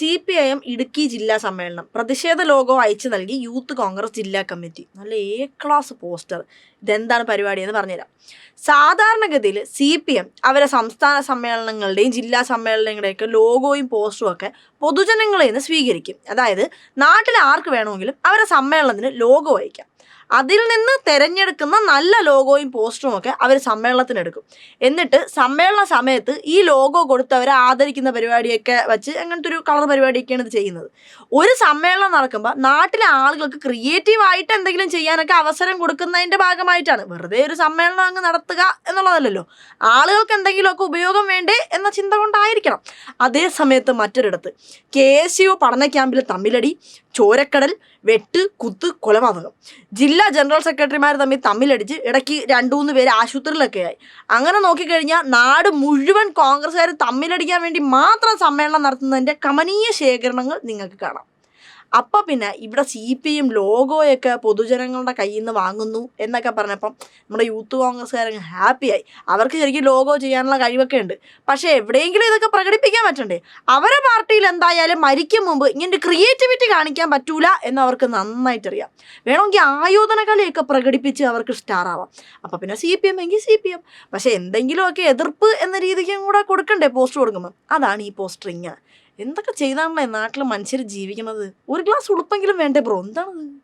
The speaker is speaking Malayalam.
C P I M Idukki ജില്ലാ സമ്മേളനം പ്രതിഷേധ ലോഗോ അയച്ചു നൽകി യൂത്ത് കോൺഗ്രസ് ജില്ലാ കമ്മിറ്റി. നല്ല എ ക്ലാസ് പോസ്റ്റർ. ഇതെന്താണ് പരിപാടി എന്ന് പറഞ്ഞുതരാം. സാധാരണഗതിയിൽ സി പി എം അവരെ സംസ്ഥാന സമ്മേളനങ്ങളുടെയും ജില്ലാ സമ്മേളനങ്ങളുടെയൊക്കെ ലോഗോയും പോസ്റ്ററും ഒക്കെ പൊതുജനങ്ങളിൽ നിന്ന് സ്വീകരിക്കും. അതായത് നാട്ടിൽ ആർക്ക് വേണമെങ്കിലും അവരെ സമ്മേളനത്തിന് ലോഗോ അയക്കാം. അതിൽ നിന്ന് തിരഞ്ഞെടുക്കുന്ന നല്ല ലോഗോയും പോസ്റ്ററും ഒക്കെ അവർ സമ്മേളനത്തിനെടുക്കും. എന്നിട്ട് സമ്മേളന സമയത്ത് ഈ ലോഗോ കൊടുത്ത് അവരെ ആദരിക്കുന്ന പരിപാടിയൊക്കെ വെച്ച് അങ്ങനത്തെ ഒരു കളർ പരിപാടിയൊക്കെയാണ് ഇത് ചെയ്യുന്നത്. ഒരു സമ്മേളനം നടക്കുമ്പോൾ നാട്ടിലെ ആളുകൾക്ക് ക്രിയേറ്റീവായിട്ട് എന്തെങ്കിലും ചെയ്യാനൊക്കെ അവസരം കൊടുക്കുന്നതിന്റെ ഭാഗമായിട്ടാണ്. വെറുതെ ഒരു സമ്മേളനം അങ്ങ് നടത്തുക എന്നുള്ളതല്ലല്ലോ. ആളുകൾക്ക് എന്തെങ്കിലുമൊക്കെ ഉപയോഗം വേണ്ടേ എന്ന ചിന്ത കൊണ്ടായിരിക്കണം. അതേ സമയത്ത് മറ്റൊരിടത്ത് കെ എസ് യു പഠന ക്യാമ്പിൽ തമ്മിലടി ചോരക്കടൽ വെട്ട് കുത്ത് കൊലപാതകം. ജില്ലാ ജനറൽ സെക്രട്ടറിമാർ തമ്മിൽ തമ്മിലടിച്ച് ഇടയ്ക്ക് രണ്ടു മൂന്ന് പേര് ആശുപത്രിയിലൊക്കെ ആയി അങ്ങനെ നോക്കിക്കഴിഞ്ഞാൽ നാട് മുഴുവൻ കോൺഗ്രസ്സുകാർ തമ്മിലടിക്കാൻ വേണ്ടി മാത്രം സമ്മേളനം നടത്തുന്നതിന്റെ കമനീയ ശേഖരണങ്ങൾ നിങ്ങൾക്ക് കാണാം. അപ്പം പിന്നെ ഇവിടെ സി പി എം ലോഗോയൊക്കെ പൊതുജനങ്ങളുടെ കയ്യിൽ നിന്ന് വാങ്ങുന്നു എന്നൊക്കെ പറഞ്ഞപ്പം നമ്മുടെ യൂത്ത് കോൺഗ്രസ്സുകാരങ്ങ് ഹാപ്പിയായി. അവർക്ക് ശരിക്കും ലോഗോ ചെയ്യാനുള്ള കഴിവൊക്കെ ഉണ്ട്. പക്ഷേ എവിടെയെങ്കിലും ഇതൊക്കെ പ്രകടിപ്പിക്കാൻ പറ്റണ്ടേ? അവരെ പാർട്ടിയിൽ എന്തായാലും മരിക്കും മുമ്പ് ഇങ്ങനെ ക്രിയേറ്റിവിറ്റി കാണിക്കാൻ പറ്റൂല എന്ന് അവർക്ക് നന്നായിട്ടറിയാം. വേണമെങ്കിൽ ആയോധന കലയൊക്കെ പ്രകടിപ്പിച്ച് അവർക്ക് സ്റ്റാർ ആവാം. അപ്പം പിന്നെ സി പി എം എങ്കിൽ സി പി എം പക്ഷേ എന്തെങ്കിലുമൊക്കെ എതിർപ്പ് എന്ന രീതിക്കും കൂടെ കൊടുക്കണ്ടേ? പോസ്റ്റർ കൊടുക്കുമ്പോൾ അതാണ് ഈ പോസ്റ്ററിങ് എന്തൊക്കെ ചെയ്താണല്ലേ നാട്ടിൽ മനുഷ്യർ ജീവിക്കുന്നത്? ഒരു ഗ്ലാസ് ഉളുപ്പെങ്കിലും വേണ്ടേ ബ്രോ? എന്താണ്